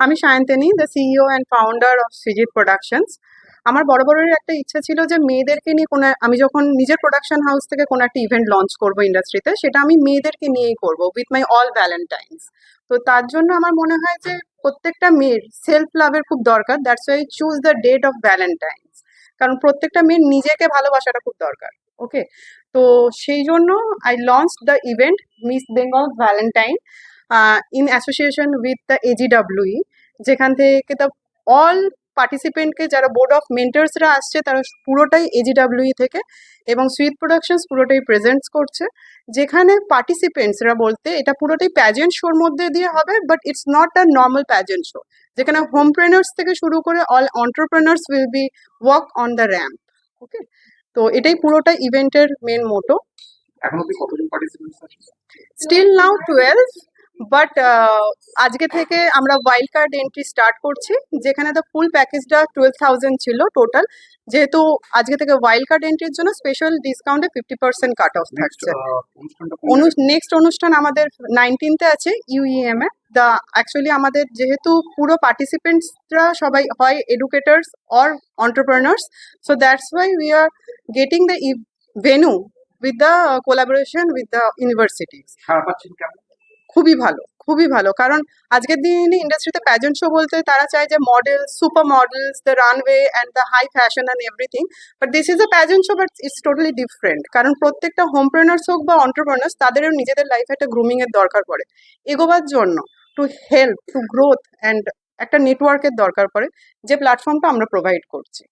আমি Sayantini the CEO and founder of Sijit productions আমার বড় বড়ের একটা ইচ্ছা ছিল যে মেয়েদেরকে নিয়ে কোনো, আমি যখন নিজের প্রোডাকশন হাউস থেকে কোনো একটা ইভেন্ট লঞ্চ করব ইন্ডাস্ট্রিতে সেটা আমি মেয়েদেরকে নিয়েই করব উইথ মাই অল ভ্যালেন্টাইন্স তো তার জন্য আমার মনে হয় যে প্রত্যেকটা মেয়ের সেলফ লাভের খুব দরকার that's why choose the date of Valentine's কারণ প্রত্যেকটা মেয়ের নিজেকে ভালোবাসাটা খুব দরকার ওকে তো সেই জন্য I launch the event Miss Bengal Valentine in association with the AGWE যেখান থেকে দ্য অল পার্টিসিপেন্টকে যারা বোর্ড অফ মেন্টার্সরা আসছে তারা পুরোটাই এজিডাব্লিউই E থেকে এবং সুইট প্রোডাকশনস পুরোটাই প্রেজেন্টস করছে। যেখানে পার্টিসিপেন্টসরা বলতে এটা পুরোটাই প্যাজেন্ট শোর মধ্যে দিয়ে হবে but it's not a normal pageant show যেখানে হোমপ্রেনার্স থেকে শুরু করে all entrepreneurs will be work on the ramp okay তো এটাই পুরোটা ইভেন্টের মেন মোটো এখন অব্দি কতজন পার্টিসিপেন্টস আছে? Still now twelve but uh, আজকে থেকে আমরা ওয়াইল্ড কার্ড এন্ট্রি স্টার্ট করছি যেখানে দ্য ফুল প্যাকেজটা টুয়েলভ থাউজেন্ড ছিল টোটাল যেহেতু আজকে থেকে ওয়াইল্ড কার্ড এন্ট্রির জন্য স্পেশাল ডিসকাউন্টে ফিফটি পার্সেন্ট কাট অফ থাকছে। নেক্সট অনুষ্ঠান আমাদের নাইনটিনতে আছে ইউইএম এ। দ্য অ্যাকচুয়ালি আমাদের যেহেতু পুরো পার্টিসিপেন্টসরা সবাই হয় educators or entrepreneurs so that's why we are getting the venue with the collaboration with the universities খুবই ভালো খুবই ভালো। কারণ আজকের দিনে ইন্ডাস্ট্রিতে প্যাজেন্ট শো বলতে তারা চায় যে model super models the runway and the high fashion and everything but this is a pageant show but it's totally different কারণ প্রত্যেকটা হোমপ্রেনার্স হোক বা অন্টারপ্রেনার্স তাদেরও নিজেদের লাইফে একটা গ্রুমিং এর দরকার পড়ে। এগোবার জন্য to help to growth and একটা নেটওয়ার্কের দরকার পড়ে, যে প্ল্যাটফর্মটা আমরা প্রোভাইড করছি।